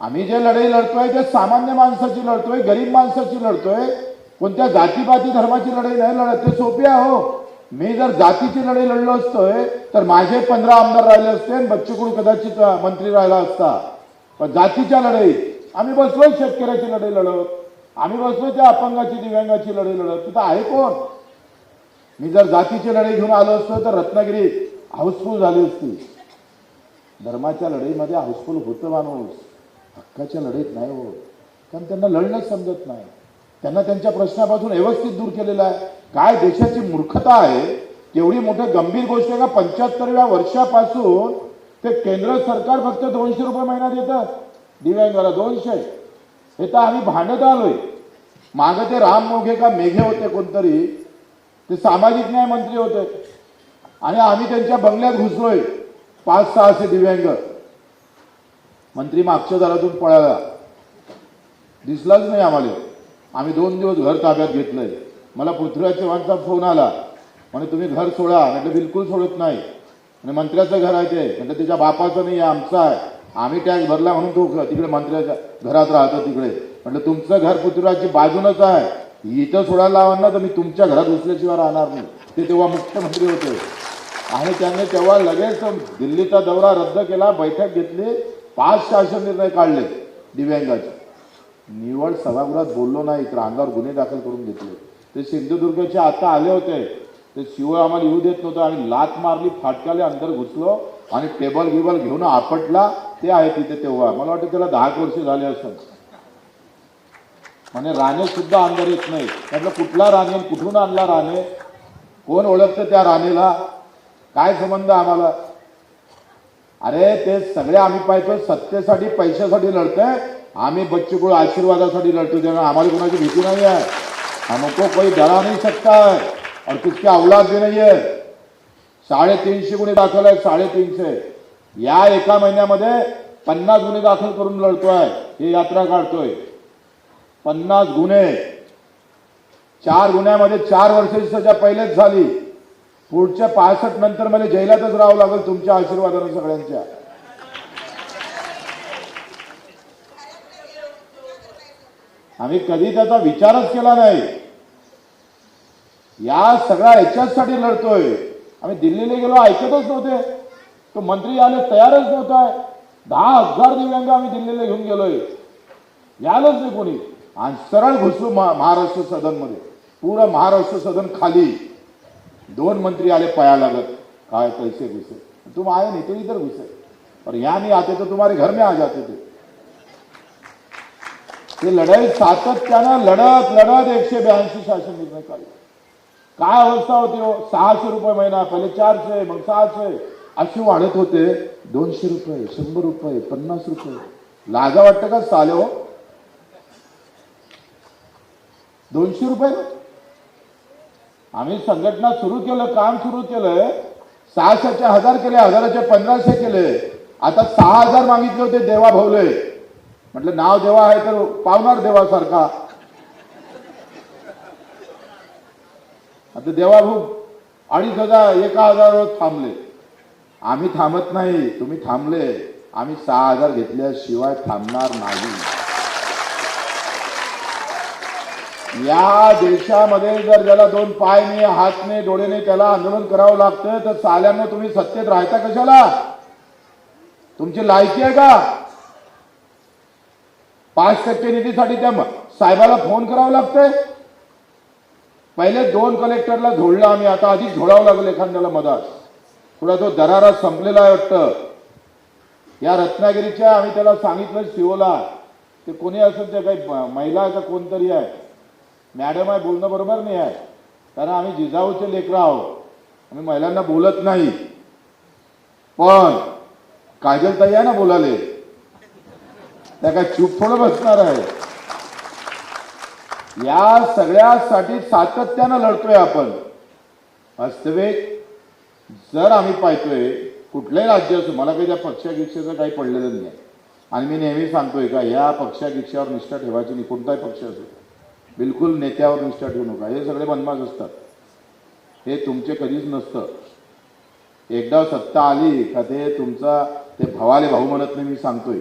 आम्ही जे लढाई लढतोय ते सामान्य माणसाची लढतोय गरीब माणसाची लढतोय. कोणत्या जातीपाती धर्माची लढाई नाही लढत ते सोपी आहे हो. मी जर जातीची लढाई लढलो असतोय तर माझे पंधरा आमदार राहिले असते आणि कदाचित मंत्री राहिला असता. पण जातीच्या लढाईत आम्ही बसलोय शेतकऱ्याची लढाई लढत. आम्ही बसलोय त्या अपंगाची दिव्यांगाची लढाई लढत. तिथं आहे कोण? मी जर जातीची लढाई घेऊन आलो असतो तर रत्नागिरी हाऊसफुल झाली असती. धर्माच्या लढाईमध्ये हाऊसफुल होतं माणूस. हक्काच्या लढाईत नाही हो. कारण त्यांना लढणंच समजत नाही. त्यांना त्यांच्या प्रश्नापासून व्यवस्थित दूर केलेला आहे. काय देशाची मूर्खता आहे एवढी मोठी गंभीर गोष्ट आहे का? पंच्याहत्तरव्या वर्षापासून ते केंद्र सरकार फक्त दोनशे रुपये महिना देतं दिव्यांगाला दोनशे. हे तर आम्ही भांडत आलोय. मागं ते राम मोघे का मेघे होते कोणतरी ते सामाजिक न्याय मंत्री होते. आणि आम्ही त्यांच्या बंगल्यात घुसलोय. पाच सहाशे दिव्यांग. मंत्री मागच्या दारातून पळाला. दिसलाच नाही आम्हाला. आम्ही दोन दिवस घर ताब्यात घेतलंय. मला पृथ्वीराज चव्हाणचा फोन आला. म्हणे तुम्ही घर सोडा. म्हटलं बिलकुल सोडत नाही. आणि मंत्र्याचं घर आहे ते. म्हटलं त्याच्या बापाचं नाही आहे आमचं आहे. आम्ही टॅक्स भरला म्हणून तो तिकडे मंत्र्याच्या घरात राहतो तिकडे. म्हटलं तुमचं घर पृथ्वीराजची बाजूनच आहे. इथं सोडायला लावा ना तर मी तुमच्या घरात घुसल्याशिवाय राहणार नाही. ते तेव्हा मुख्यमंत्री होते. आणि त्यांनी तेव्हा लगेच दिल्लीचा दौरा रद्द केला बैठक घेतली. पाच शासन निर्णय काढले दिव्यांगाचे. निवड सभागृहात बोललो नाही तर अंगावर गुन्हे दाखल करून घेतले. ते सिंधुदुर्गचे आता आले होते. ते शिवाय आम्हाला येऊ देत नव्हतं आणि लात मारली फाटकाले अंदर घुसलो आणि टेबल गिबल घेऊन आपटला. ते आहे तिथे तेव्हा. मला वाटतं त्याला दहा एक वर्ष झाले असत म्हणे राणे सुद्धा अंदर येत नाही त्यातलं कुठला राणे कुठून आणला राणे? कोण ओळखतं त्या राणेला? काय संबंध आम्हाला? अरे ते सगळे आम्ही पाहतो सत्तेसाठी पैशासाठी लढतोय. आम्ही बच्चूकुळ आशीर्वादासाठी लढतो त्यामुळे आम्हाला कोणाची भीती नाही आहे हमको कोई डरा नाही सकता है और किसकी औलाद भी नहीं है साडेतीनशे गुन्हे दाखल आहेत साडेतीनशे. या एका महिन्यामध्ये पन्नास गुन्हे दाखल करून लढतोय. ही यात्रा काढतोय. पन्नास गुन्हे. चार गुन्ह्यामध्ये चार वर्षाची सजा पहिलेच झाली. पुढच्या पासष्ट नंतर मला जैलातच राहावं लागेल तुमच्या आशीर्वादानं सगळ्यांच्या. आम्ही कधी त्याचा विचारच केला नाही. या सगळ्या याच्यासाठी लढतोय. आम्ही दिल्लीला गेलो ऐकतच नव्हते. तो मंत्री आले तयारच नव्हता. दहा हजार दिव्यांग आम्ही दिल्लीला घेऊन गेलोय. यालच नाही कोणी. आणि सरळ घुसलो महाराष्ट्र सदनमध्ये. पुरं महाराष्ट्र सदन खाली. दोन मंत्री आले पया लागत काय पैसे घुसे. तुम आए नहीं तो इधर घुसे. और यहाँ नहीं आते तो तुम्हारे घर में आ जाते थे. ते लढाई सातत्यानं लढत लढत एकशे ब्याऐंशी शासन निर्णय काढले काय अवस्था होती हो? सहाशे रुपये महिना पहिले चारशे मग सहाशे अशी वाढत होते दोनशे रुपये शंभर रुपये पन्नास रुपये. लाजा वाटतं का चाले हो? दोनशे रुपये? आम्ही संघटना सुरू केलं काम सुरू केलंय सहाशेचे हजार केले हजाराचे पंधराशे केले. आता सहा हजार मागितले होते देवा भाऊले म्हटलं नाव देवा आहे तर पावणार देवासारखा. आता देवा भाऊ अडीच हजार एका हजारावर थांबले. आम्ही थांबत नाही तुम्ही थांबले. आम्ही सहा हजार घेतल्याशिवाय थांबणार नाही. या देशामध्ये जर ज्याला दोन पाय नाही हात नाही डोळे नाही त्याला आंदोलन करावं लागतं तर चाल्यानं तुम्ही सत्तेत राहता कशाला? तुमची लायकी आहे का? पाच टक्के निधीसाठी त्या साहेबाला फोन करावं लागतंय? पहिले दोन कलेक्टरला झोडलं आम्ही आता अधिक झोडावं लागलं एखाद्याला मधात थोडा तो दरारा संपलेला आहे वाटतं. या रत्नागिरीच्या आम्ही त्याला सांगितलं शिवला. ते कोणी असेल ते काही महिला का कोणतरी आहे? मॅडम आहे बोलणं बरोबर नाही आहे. कारण आम्ही जिजाऊचे लेकरं आहोत. आम्ही महिलांना बोलत नाही. पण काजल ताई आहे ना बोलाले त्या काय चूप थोडं बसणार आहे. या सगळ्यासाठी सातत्यानं लढतोय आपण. वास्तविक जर आम्ही पाहतोय कुठलंही राज्य असो मला काही त्या पक्षागिक्षेचं काही पडलेलं नाही. आणि मी नेहमी सांगतोय का या पक्षागिक्षावर निष्ठा ठेवायची नाही कोणताही पक्ष असो. बिलकुल नेत्यावर निष्ठा ठेवू नका. हे सगळे बनमास असतात. हे तुमचे कधीच नसतं. एकदा सत्ता आली का ते तुमचा ते भावाले भाऊ म्हणत नाही मी सांगतोय.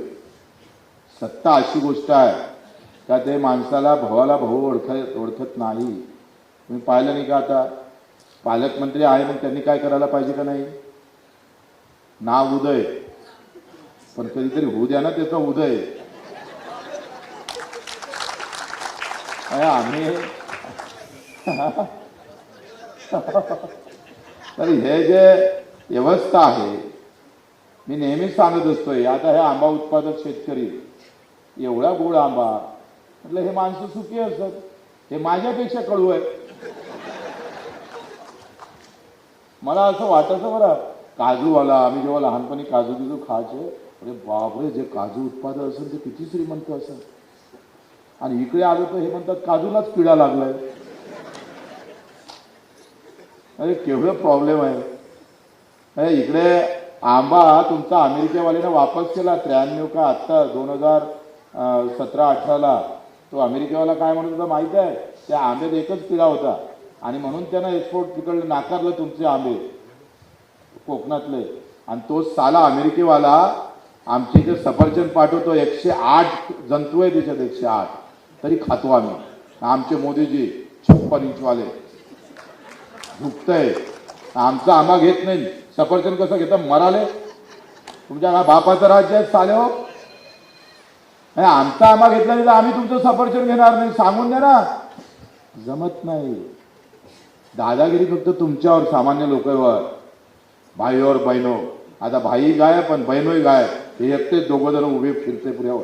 सत्ता अशी गोष्ट आहे का ते माणसाला भावाला भाऊ ओळख ओळखत नाही. तुम्ही पाहिलं नाही का आता? पालकमंत्री आहे मग त्यांनी काय करायला पाहिजे का नाही? नाव उदय. पण कधीतरी होऊ द्या ना त्याचा उदय. आम्ही तर हे जे व्यवस्था आहे मी नेहमीच सांगत असतोय आता हे आंबा उत्पादक शेतकरी एवढा गोड आंबा म्हटलं हे माणसं सुखी असत हे माझ्यापेक्षा कडू आहे मला असं वाटायचं बरं काजूवाला आम्ही जेव्हा लहानपणी काजू बिजू खायचे अरे बापरे जे काजू उत्पादन असेल ते किती श्रीमंत असेल. आणि इकडे आलो तर हे म्हणतात काजूलाच पिडा लागलाय. अरे केवढं प्रॉब्लेम आहे. अरे इकडे आंबा तुमचा अमेरिकेवाल्यानं वापस केला त्र्याण्णव का आत्ता दोन हजार सतरा अठराला. तो अमेरिकेवाला काय म्हणत होता माहिती आहे? त्या आंब्यात एकच पिडा होता. आणि म्हणून त्यानं एक्सपोर्ट तिकडलं नाकारलं तुमचे आंबे. कोकणातले. आणि तो साला अमेरिकेवाला आमच्या इथे सफरचंद पाठवतो. एकशे आठ जंतू आहे त्याच्यात एकशे आठ. तरी खातो आम्ही. आमचे मोदीजी छप्पन इंचवाले. दुखतंय. आमचा आम्हा घेत नाही. सफरचंद कसं घेतं? मराले. तुमच्या बापाचं राज्य आहे साले हो. नाही, आमचा आम्हा घेतला नाही तर आम्ही तुमचं सफरचंद घेणार नाही. सांगून द्या ना. जमत नाही. दादागिरी फक्त तुमच्यावर सामान्य लोकांवर. भाईवर बहिणो आता भाई गाय पण बहिणोही गाय हे एकटेच दोघं जण उभे फिरते पुऱ्यावर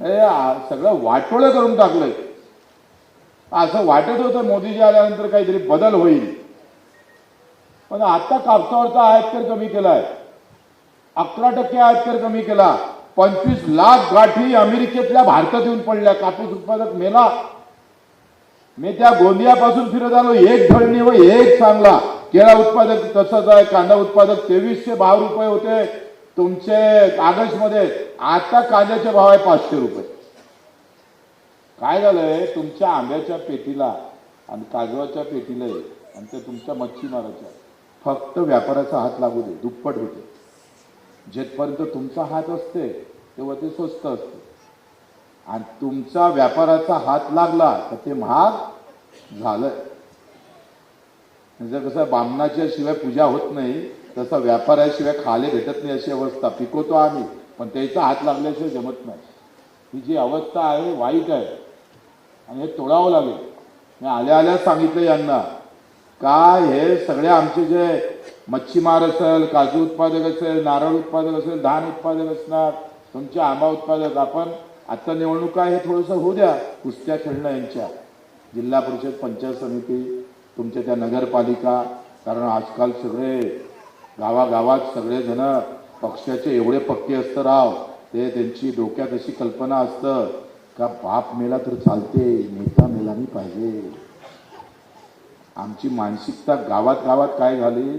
सगळं वाटोळं करून टाकलंय. असं वाटत होतं मोदीजी आल्यानंतर काहीतरी बदल होईल. पण आता कापसावरचा आयातकर कमी केलाय. अकरा टक्के आयातकर कमी केला. पंचवीस लाख गाठी अमेरिकेतल्या भारतात येऊन पडल्या. कापूस उत्पादक मेला. मी त्या गोंदियापासून फिरत आलो. एक धळणी व एक चांगला केळा उत्पादक तसंच आहे. कांदा उत्पादक तेवीसशे भाव रुपये होते. तुमचे ऑगस्टमध्ये आता कांद्याचे भाव आहे पाचशे रुपये. काय झालंय? तुमच्या आंब्याच्या पेटीला आणि काजवाच्या पेटीला आणि ते तुमच्या मच्छीमाराच्या फक्त व्यापाराचा हात लागू दे दुप्पट होते. जेथपर्यंत तुमचा हात असते तेव्हा ते स्वस्त असते. आणि तुमचा व्यापाराचा हात लागला तर ते महाग झालं म्हणजे कसं बामणाच्या शिवाय पूजा होत नाही तसं व्यापाराशिवाय खाले भेटत नाही अशी अवस्था. पिकवतो आम्ही. पण त्याचा हात लागल्याशिवाय जमत नाही. ही जी अवस्था आहे वाईट आहे आणि हे तोडावं लागेल. मी आल्या आल्या सांगितलं यांना काय हे सगळे आमचे जे मच्छीमार असेल काजू उत्पादक असेल नारळ उत्पादक असेल धान उत्पादक असणार तुमचे आंबा उत्पादक आपण आता निवडणुका हे थोडंसं होऊ द्या. कुस्त्या खेळणं यांच्या. जिल्हा परिषद पंचायत समिती तुमच्या त्या नगरपालिका कारण आजकाल सगळे गावागावात सगळेजणं पक्षाचे एवढे पक्के असतं राव ते त्यांची डोक्यात अशी कल्पना असतं का बाप मेला तर चालते नेता मेला नाही पाहिजे. आमची मानसिकता गावात गावात काय झाली?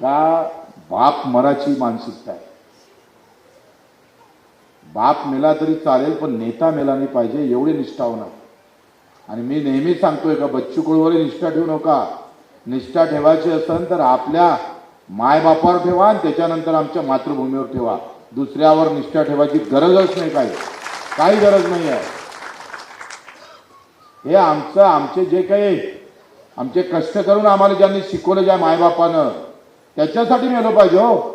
का बाप मराची मानसिकता आहे? बाप मेला तरी चालेल पण नेता मेला नाही पाहिजे एवढी निष्ठा होणार. आणि मी नेहमी सांगतोय का बच्चू कडूवर निष्ठा ठेवू नका. निष्ठा ठेवायची असेल तर आपल्या मायबापावर ठेवा आणि त्याच्यानंतर आमच्या मातृभूमीवर ठेवा. दुसऱ्यावर निष्ठा ठेवायची गरजच नाही काही. काही गरज नाही आहे. हे आमचं आमचे जे काही आमचे कष्ट करून आम्हाला ज्यांनी शिकवलं ज्या मायबापानं त्याच्यासाठी मेलो पाहिजे हो.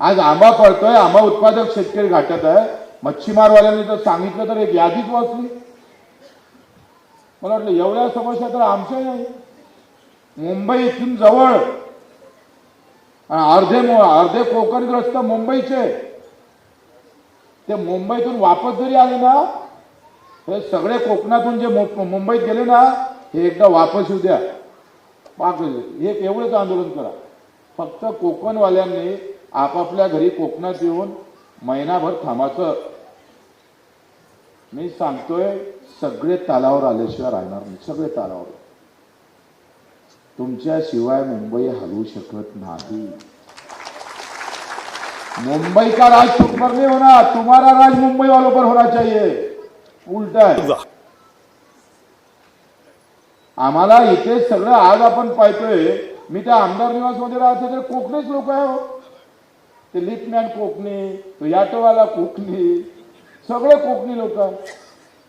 आज आंबा पडतोय आंबा उत्पादक शेतकरी घाटत आहे. मच्छीमारवाल्यांनी जर सांगितलं तर एक यादीच वाचली. मला वाटलं एवढ्या समस्या तर आमच्या नाही मुंबई इथून जवळ अर्धे अर्धे कोकणग्रस्त मुंबईचे. ते मुंबईतून वापस जरी आले ना हे सगळे कोकणातून जे मुंबईत गेले ना हे एकदा वापस येऊ द्या. पाक हे एवढंच आंदोलन करा. फक्त कोकणवाल्यांनी आपापल्या घरी कोकणात येऊन महिनाभर थांबायचं. मी सांगतोय सगळे तालावर आल्याशिवाय राहणार नाही. सगळे तालावर तुमच्याशिवाय मुंबई हलवू शकत नाही. मुंबई का राज तुम पर नहीं होना तुम्हारा राज मुंबई वालों पर होना चाहिए. उलटा है आम्हाला इथे सगळं आज आपण पाहतोय. मी त्या आमदार निवासमध्ये राहते तर कोकणीच लोक आहे हो. ते लिफ्टमॅन कोकणी तो याटोवाला कोकणी सगळे कोकणी लोक.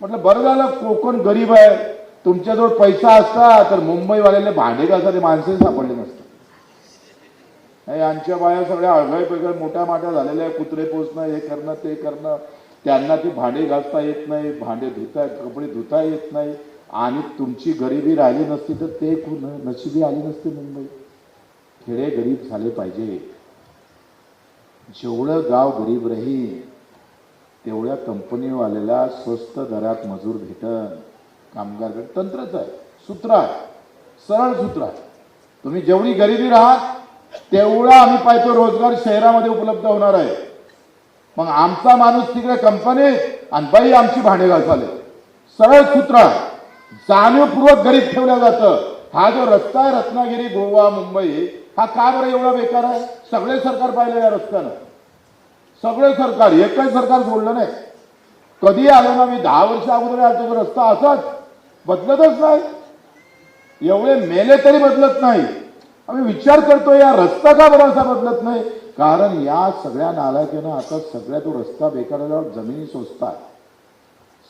म्हटलं बरं झालं कोकण गरीब आहे. तुमच्याजवळ पैसा असता तर मुंबईवाल्याला भांडे घालणारे माणसं सापडले नसतं यांच्या आमच्या बाया सगळ्या अळगाई पेगळ मोठ्या माठ्या झालेल्या आहे कुत्रे पोचणं हे करणं ते करणं. त्यांना ती भांडे घासता येत नाही भांडे धुता कपडे धुता येत नाही. आणि तुमची गरिबी राहिली नसती तर ते कुण- नशिबी आली नसती मुंबई. खेडे गरीब झाले पाहिजे. जेवढं गाव गरीब राहील तेवढ्या कंपनीवाल्याला स्वस्त दरात मजूर भेटन. कामगार भेट तंत्रच आहे. सूत्र आहे. सरळ सूत्र आहे. तुम्ही जेवढी गरिबी राहात तेवढा आम्ही पाहतो रोजगार शहरामध्ये उपलब्ध होणार आहे. मग आमचा माणूस तिकडे कंपनी आणि बाई आमची भांडे घासाले सरळ सूत्र आहे. जाणीवपूर्वक गरीब ठेवलं जातं. हा जो रस्ता आहे रत्नागिरी गोवा मुंबई हा का बरं एवढा बेकार आहे? सगळे सरकार पाहिले या रस्त्यानं. सगळे सरकार एकच सरकार सोडलं नाही. कधी आलो ना मी? दहा वर्ष अगोदर आलो तो रस्ता असाच. बदलतच नाही. एवढे मेले तरी बदलत नाही. आम्ही विचार करतो या रस्ता का बरा असा बदलत नाही? कारण या सगळ्या नालायकीनं आता सगळ्या तो रस्ता बेकार जमिनी सोसतात.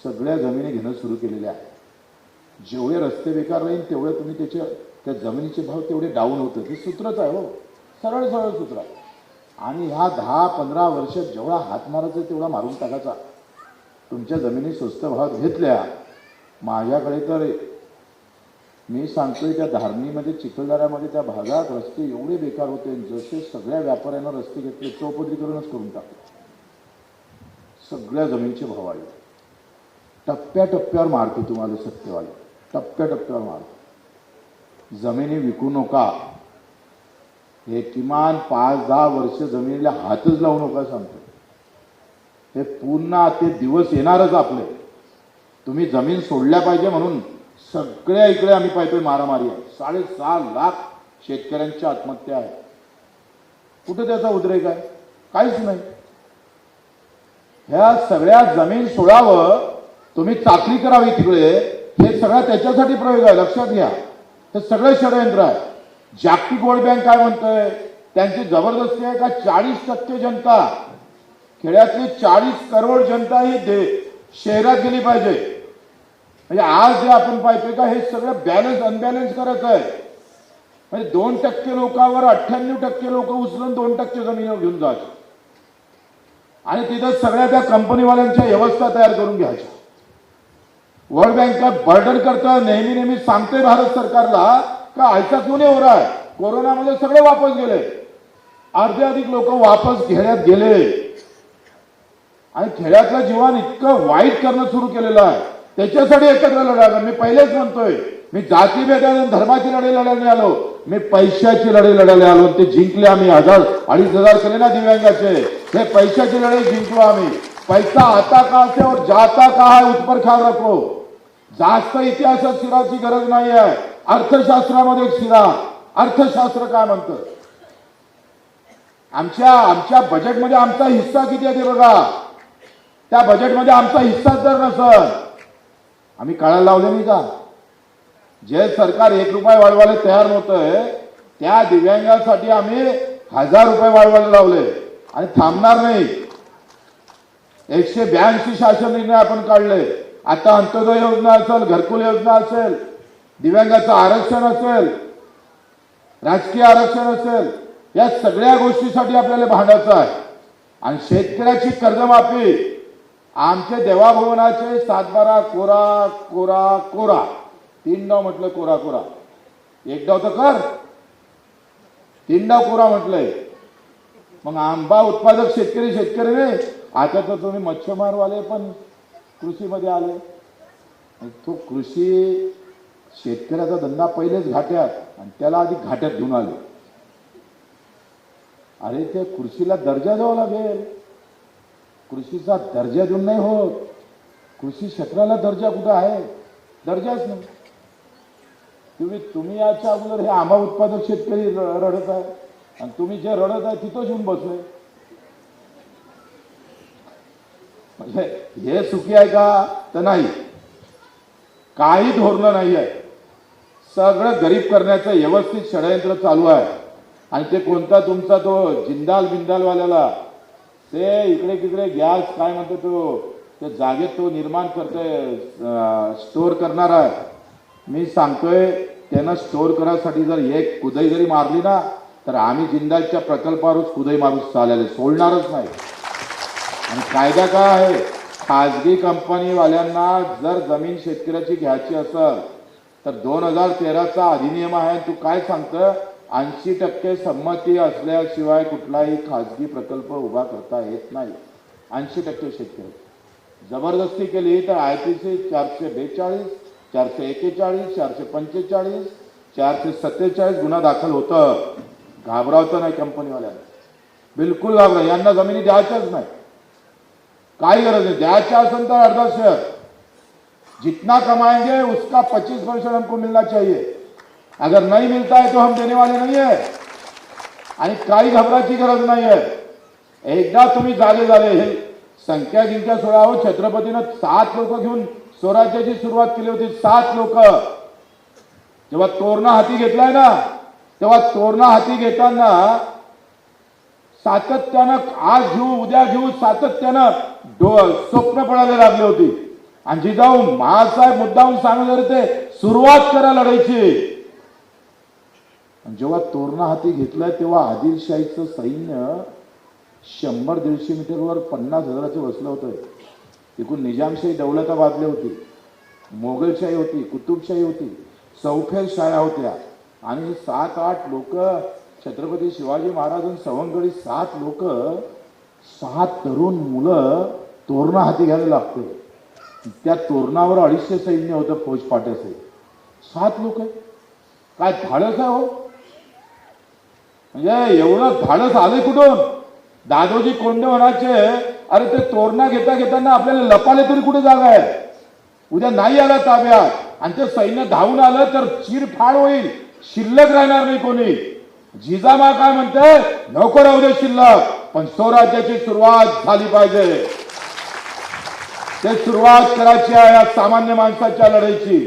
सगळ्या जमिनी घेणं सुरू केलेल्या आहे जेवढे रस्ते बेकार राहील तेवढे तुम्ही त्याचे त्या जमिनीचे भाव तेवढे डाऊन होतं. हे सूत्रच आहे हो. सरळ सरळ सूत्र आहे आणि ह्या दहा पंधरा वर्षात जेवढा हात मारायचा तेवढा मारून टाकायचा. तुमच्या जमिनी स्वस्त भावात घेतल्या माझ्याकडे तर मी सांगतोय त्या धारणीमध्ये चिखलदऱ्यामध्ये त्या भागात रस्ते एवढे बेकार होते जसे सगळ्या व्यापाऱ्यांना रस्ते घेतले चौपदरीकरणच करून टाकले. सगळ्या जमिनीचे भाव वाढले टप्प्याटप्प्यावर मारतो तुम्हाला सत्यवाले. टप्प्याटप्प्यावर मारतो जमिनी विकू नका. हे किमान पाच दहा वर्ष जमिनीला हातच लावू नका सांगतो हे पुन्हा ते दिवस येणारच आपले. तुम्ही जमीन सोडल्या पाहिजे म्हणून सगळ्या इकडे आम्ही पाहतोय मारामारी आहे. साडेसहा लाख शेतकऱ्यांच्या आत्महत्या आहे. कुठं त्याचा उद्रेक आहे? काहीच नाही. ह्या सगळ्या जमीन सोडावं तुम्ही चाकरी करावी तिकडे. हे सगळं त्याच्यासाठी प्रयोग आहे. लक्षात घ्या. हे सगळं षडयंत्र आहे. जागतिक वर्ल्ड बँक काय म्हणतंय? त्यांची जबरदस्ती आहे का? चाळीस टक्के जनता. खेड्यातली चाळीस करोड जनता ही शहरात गेली पाहिजे. म्हणजे आज जे आपण पाहतोय का हे सगळं बॅलन्स अनबॅलन्स करायचं आहे. म्हणजे दोन टक्के लोकांवर अठ्ठ्याण्णव टक्के लोक उचलून दोन टक्के जमिनीवर घेऊन जायचे. आणि तिथं सगळ्या त्या कंपनीवाल्यांच्या व्यवस्था तयार करून घ्यायच्या. वर्ल्ड बँक बर्डन करतं नेहमी नेहमी सांगते भारत सरकारला का ऐसा क्यों नाही हो रहा है? कोरोनामध्ये सगळे वापस गेले. अर्धे अधिक लोक वापस घेण्यात गेले. आणि खेड्यातलं जीवन इतकं वाईट करणं सुरू केलेलं आहे. त्याच्यासाठी एकत्र लढायला मी पहिलेच म्हणतोय मी जाती भेदाने धर्माची लढाई लढायला आलो. मी पैशाची लढाई लढायला आलो. ते जिंकले आम्ही. हजार अडीच हजार केले ना दिव्यांगाचे. हे पैशाची लढाई जिंकलो आम्ही. पैसा आता का से और जाता का हा उत्पर ख्याल रखो जास्त इतिहासात शिराची गरज नाही आहे. अर्थशास्त्रामध्ये एक शिरा. अर्थशास्त्र काय म्हणतं? आमच्या आमच्या बजेटमध्ये आमचा हिस्सा किती आहे ते बघा. त्या बजेटमध्ये आमचा हिस्साच जर नसल. आम्ही काळाला लावले नाही का? जे सरकार एक रुपये वाढवायला तयार नव्हतंय त्या दिव्यांगासाठी आम्ही हजार रुपये वाढवायला लावले. आणि थांबणार नाही. एकशे ब्याऐंशी शासन निर्णय आपण काढले. आता अंत्योदय योजना असेल घरकुल योजना असेल दिव्यांगाचं आरक्षण असेल राजकीय आरक्षण असेल या सगळ्या गोष्टीसाठी आपल्याला भांडायचं आहे. आणि शेतकऱ्याची कर्जमाफी आमच्या देवाभवनाचे सातबारा कोरा कोरा कोरा. तीन डाव म्हटलं कोरा कोरा. एक डाव तर कर. तीन डाव कोरा म्हटलंय. मग आंबा उत्पादक शेतकरी शेतकरी रे. आता तर तुम्ही मच्छीमारवाले पण कृषीमध्ये आले. तो कृषी शेतकऱ्याचा धंदा पहिलेच घाट्यात आणि त्याला आधी घाट्यात घेऊन आले. अरे त्या कृषीला दर्जा द्यावा लागेल. कृषीचा दर्जा देऊन नाही होत. कृषी क्षेत्राला दर्जा कुठं आहे? दर्जाच नाही. तुम्ही तुम्ही याच्या अगोदर हे आंबा उत्पादक शेतकरी रडत आहे. आणि तुम्ही जे रडत आहे तिथंच येऊन बसले म्हणजे हे सुखी आहे का? तर नाही. काही धोरणं नाही आहे. सगळं गरीब करण्याचं व्यवस्थित षडयंत्र चालू आहे. आणि ते कोणता तुमचा तो जिंदाल बिंदालवाल्याला ते इकडे तिकडे गॅस काय म्हणतो तो त्या जागेत तो निर्माण करतोय स्टोअर करणार आहे. मी सांगतोय त्यांना स्टोअर करायसाठी जर एक कुदई जरी मारली ना तर आम्ही जिंदाच्या प्रकल्पावरच कुदई मारू चालले सोडणारच नाही. आणि कायदा काय आहे? खाजगी कंपनीवाल्यांना जर जमीन शेतकऱ्याची घ्यायची असेल तर दोन हजार तेराचा अधिनियम आहे तू काय सांगतं ऐंशी टक्के संमती असल्याशिवाय कुठलाही खाजगी प्रकल्प उभा करता येत नाही. ऐंशी टक्के शेतकरी. जबरदस्ती केली तर आय पी सी चारशे बेचाळीस चारशे एकेचाळीस चारशे पंचेचाळीस चारशे सत्तेचाळीस गुन्हा दाखल होतं. घाबरावतं नाही कंपनीवाल्यांना. बिलकुल घाबरा. यांना जमिनी द्यायच्याच नाही. काही गरज नाही. द्यायच्या असेल तर अर्धा शेअर जितना कमाएंगे उसका पच्चीस परसेंट हमको मिलना चाहिए. अगर नहीं मिलता है तो हम देने वाले नहीं है। आणि काही घबराची गरज नाही आहे। एकदा तुम्ही जागे झाले हे संख्या गिंख्या सोळा छत्रपतीनं सात लोक घेऊन स्वराज्याची सुरुवात केली होती सात लोक. जेव्हा तोरणा हाती घेतलाय ना तेव्हा तोरणा हाती घेताना सातत्यानं आज घेऊ उद्या घेऊ सातत्यानं डो स्वप्न पडायला लागली होती. आणि जिजाऊ महासाहेब मुद्दाहून सांगत होते ते सुरुवात करा लढायची जेव्हा तोरणा हाती घेतलाय तेव्हा आदिलशाहीचं सैन्य शंभर दीडशे मीटरवर पन्नास हजाराचं बसलं होतं. एकूण निजामशाही दौलताबादले होती मोगलशाही होती कुतुबशाही होती चौफेर शाळा होत्या. आणि सात आठ लोक छत्रपती शिवाजी महाराज आणि सवंगडी सात लोक सहा तरुण मुलं तोरणा हाती घ्यायला लागते. त्या तोरणावर अडीचशे सैन्य होतं फौज पाट्याचे सात लोक? काय धाडस आहे हो? म्हणजे एवढं धाडस आले कुठून? दादोजी कोंडे म्हणायचे अरे ते तोरणा घेता घेताना आपल्याला लपाले तरी कुठे जागा आहे? उद्या नाही आला ताब्यात. आणि ते सैन्य धावून आलं तर चिरफाड होईल. शिल्लक राहणार नाही कोणी. जिजामा काय म्हणते? नको राहू दे शिल्लक पण स्वराज्याची सुरुवात झाली पाहिजे. ते सुरुवात करायची आहे या सामान्य माणसाच्या लढाईची.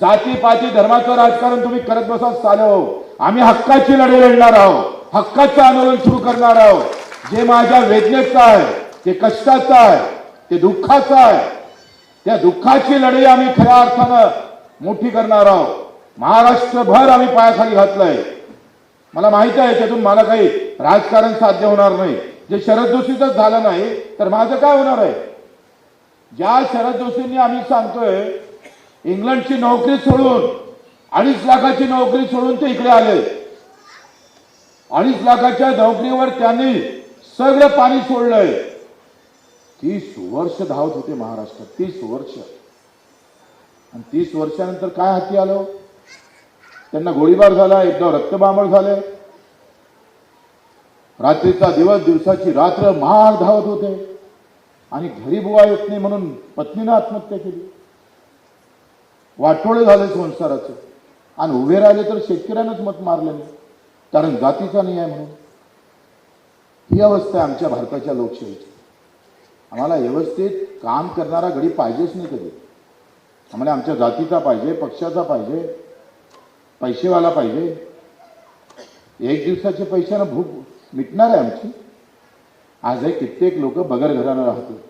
जाती पाती धर्माचं राजकारण तुम्ही करत बसा चालव. आम्ही हक्काची लढाई लढणार आहोत. हक्काचं आंदोलन सुरू करणार आहोत. जे माझ्या वेदनेचं आहे ते कष्टाचं आहे ते दुःखाचं आहे त्या दुःखाची लढाई आम्ही खऱ्या अर्थानं मोठी करणार आहोत. महाराष्ट्रभर आम्ही पायाखाली घातलंय. मला माहिती आहे त्यातून मला काही राजकारण साध्य होणार नाही. जे शरद जोशीच झालं नाही तर माझं काय होणार आहे? ज्या शरद जोशींनी आम्ही सांगतोय इंग्लंडची नोकरी सोडून अडीच लाखाची नोकरी सोडून ते इकडे आले. अडीच लाखाच्या नोकरीवर त्यांनी सगळं पाणी सोडलंय. तीस वर्ष धावत होते महाराष्ट्रात तीस वर्ष. आणि तीस वर्षानंतर काय हाती आलं? त्यांना गोळीबार झाला एकदा रक्तबांबळ झाले. रात्रीचा दिवस दिवसाची रात्र महाग धावत होते. आणि घरी बुवा येत नाही म्हणून पत्नीनं आत्महत्या केली. वाटोळे झाले संसाराचं. आणि उभे राहिले तर शेतकऱ्यानंच मत मारलं. नाही कारण जातीचा नाही आहे म्हणून. ही अवस्था आहे आमच्या भारताच्या लोकशाहीची. आम्हाला व्यवस्थित काम करणारा गडी पाहिजेच नाही कधी. आम्हाला आमच्या जातीचा पाहिजे पक्षाचा पाहिजे पैसेवाला पाहिजे. एक दिवसाचे पैशानं भूक मिटणार आहे आमची. आजही कित्येक लोक बगर घरानं राहतो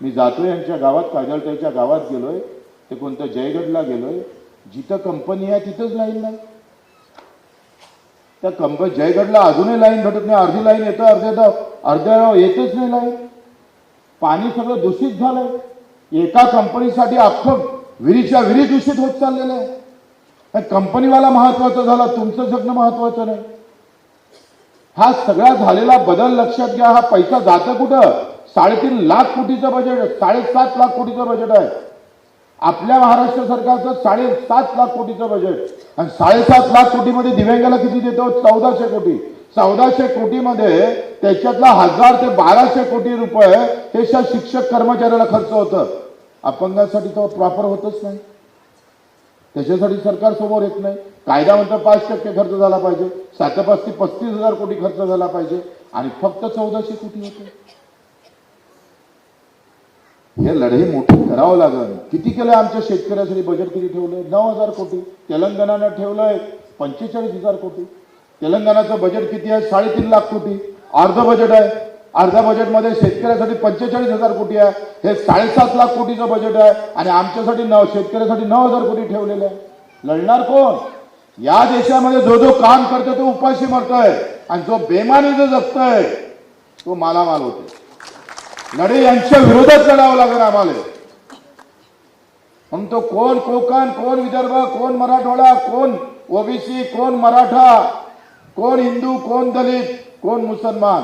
मी जातोय यांच्या गावात काजळताईच्या गावात गेलोय. ते कोणत्या जयगडला गेलोय. जिथं कंपनी आहे तिथंच लाईन नाही. त्या कंप जयगडला अजूनही लाईन भेटत नाही अर्धी लाईन येतं अर्ध्या अर्ध्या येतच नाही लाईन. पाणी सगळं दूषित झालंय. एका कंपनीसाठी अख्खं विहिरीच्या विहिरी दूषित होत चाललेलं आहे. कंपनीवाला महत्वाचं झाला तुमचं जगणं महत्वाचं नाही. हा सगळा झालेला बदल लक्षात घ्या हा पैसा जातं कुठं? साडेतीन लाख कोटीचं बजेट आहे साडेसात लाख कोटीचं बजेट आहे. आपल्या महाराष्ट्र सरकारचं साडेसात लाख कोटीचं बजेट आणि साडेसात लाख कोटीमध्ये दिव्यांगाला किती देतो? चौदाशे कोटी. चौदाशे कोटीमध्ये त्याच्यातला हजार ते बाराशे कोटी रुपये हे शिक्षक कर्मचाऱ्याला खर्च होतं. अपंगासाठी तो प्रॉपर होतच नाही. त्याच्यासाठी सरकार समोर येत नाही. कायदा म्हणतो पाच टक्के खर्च झाला पाहिजे. सात पाच ते पस्तीस हजार कोटी खर्च झाला पाहिजे. आणि फक्त चौदाशे कोटी होते. हे लढाई मोठी करावं लागेल. किती केलंय आमच्या शेतकऱ्यासाठी बजेट किती ठेवलंय? नऊ हजार कोटी. तेलंगणानं ठेवलंय पंचेचाळीस हजार कोटी. तेलंगणाचं बजेट किती आहे? साडेतीन लाख कोटी. अर्ध बजेट आहे. अर्ध्या बजेटमध्ये शेतकऱ्यासाठी पंचेचाळीस हजार कोटी आहे. हे साडेसात लाख कोटीचं बजेट आहे. आणि आमच्यासाठी नऊ शेतकऱ्यासाठी नऊ हजार कोटी ठेवलेले आहे. लढणार कोण? या देशामध्ये जो जो काम करतोय तो उपाशी मरतोय. आणि जो बेमानी जो जगतोय तो मालामाल होतोय. नडे यांच्या विरोधात लढावं लागेल आम्हाला. म्हणून तो कोण कोकण कोण विदर्भ कोण मराठवाडा कोण ओबीसी कोण मराठा कोण हिंदू कोण दलित कोण मुसलमान.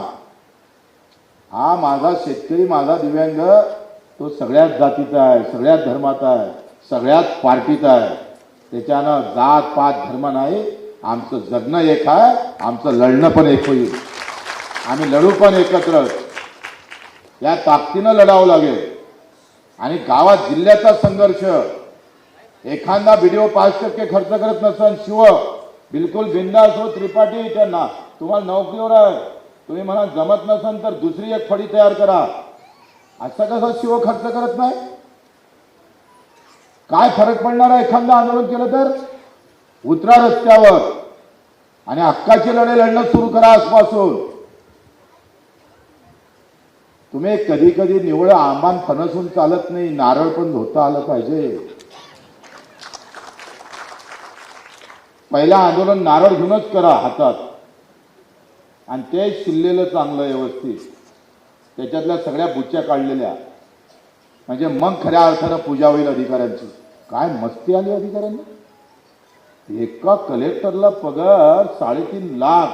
हा माझा शेतकरी माझा दिव्यांग तो सगळ्याच जातीचा आहे सगळ्याच धर्माचा आहे सगळ्याच पार्टीचा आहे. त्याच्यानं जात पात धर्म नाही आमचं जगणं एक आहे आमचं लढणं पण एक होईल. आम्ही लढू पण एकत्र. या ताकदीनं लढावं लागेल. आणि गावात जिल्ह्याचा संघर्ष एखादा व्हिडिओ पाच टक्के खर्च करत नसन शिव बिलकुल बिंदास हो त्रिपाठी त्यांना. तुम्हाला नोकरीवर आहे. तुम्ही म्हणा जमत नसन तर दुसरी एक फडी तयार करा. असं कसं शिव खर्च करत नाही? काय फरक पडणार आहे एखादं आंदोलन केलं तर? उतरा रस्त्यावर. आणि हक्काची लढाई लढणं सुरू करा आजपासून. तुम्ही कधी कधी निवळ आंबान फणसून चालत नाही नारळ पण धोता आलं पाहिजे. पहिलं आंदोलन नारळ घेऊनच करा हातात. आणि ते शिल्लेलं चांगलं व्यवस्थित. त्याच्यातल्या सगळ्या बुच्च्या काढलेल्या. म्हणजे मग खऱ्या अर्थानं पूजा होईल अधिकाऱ्यांची. काय मस्ती आली अधिकाऱ्यांनी? एका कलेक्टरला पगार साडेतीन लाख.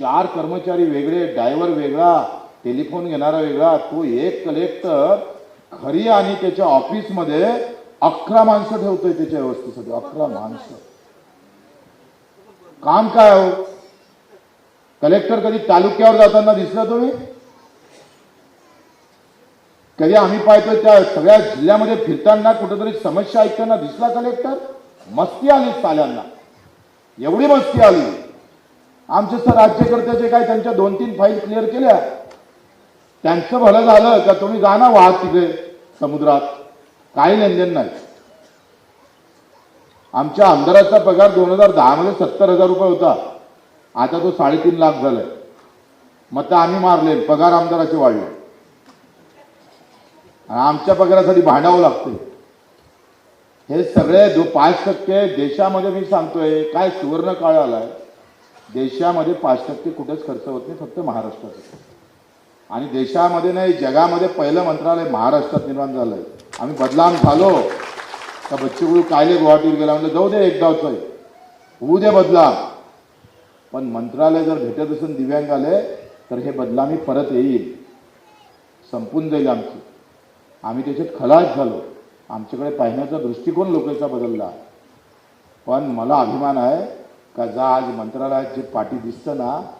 चार कर्मचारी वेगळे ड्रायव्हर वेगळा. टेलिफोन घेणारा वेगळा तो एक कलेक्टर खरी आणि त्याच्या ऑफिसमध्ये अकरा माणसं ठेवतोय त्याच्या व्यवस्थेसाठी अकरा माणसं. काम काय हो? कलेक्टर कधी तालुक्यावर जाताना दिसलं तुम्ही? कधी आम्ही पाहतोय त्या सगळ्या जिल्ह्यामध्ये फिरताना कुठेतरी समस्या ऐकताना दिसला कलेक्टर? मस्ती आली साल्यांना. एवढी मस्ती आली. आमचे सर राज्यकर्त्याचे काय त्यांच्या दोन तीन फाईल क्लिअर केल्या? त्यांचं भलं झालं का तुम्ही जा ना वाहत तिथे समुद्रात. काही लेनदेन नाही. आमच्या आमदाराचा पगार दोन हजार दहा मध्ये सत्तर हजार रुपये होता. आता तो साडेतीन लाख झालाय. मग आम्ही मारले पगार आमदाराचे वाढले. आमच्या पगारासाठी भांडावं लागते हे सगळे दो पाच टक्के देशामध्ये मी सांगतोय काय सुवर्ण काळ आलाय. देशामध्ये पाच टक्के कुठेच खर्च होत नाही फक्त महाराष्ट्रात. आणि देशामध्ये नाही जगामध्ये पहिलं मंत्रालय महाराष्ट्रात निर्माण झालंय. आम्ही बदलाम झालो. का बच्चू कायले गुवाहाटीवर गेला म्हणलं जाऊ दे एकदाच होऊ दे बदलाम. पण मंत्रालय जर भेटत असून दिव्यांग आले तर हे बदलामी परत येईल. संपून जाईल आमची. आम्ही त्याच्यात खलास झालो. आमच्याकडे पाहण्याचा दृष्टिकोन लोकांचा बदलला. पण मला अभिमान आहे का जा आज मंत्रालयात जे पाठी दिसतं ना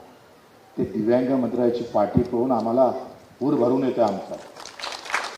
ते दिव्यांग मंत्रालयाची पाठी पाहून आम्हाला पूर भरून येते आमचा.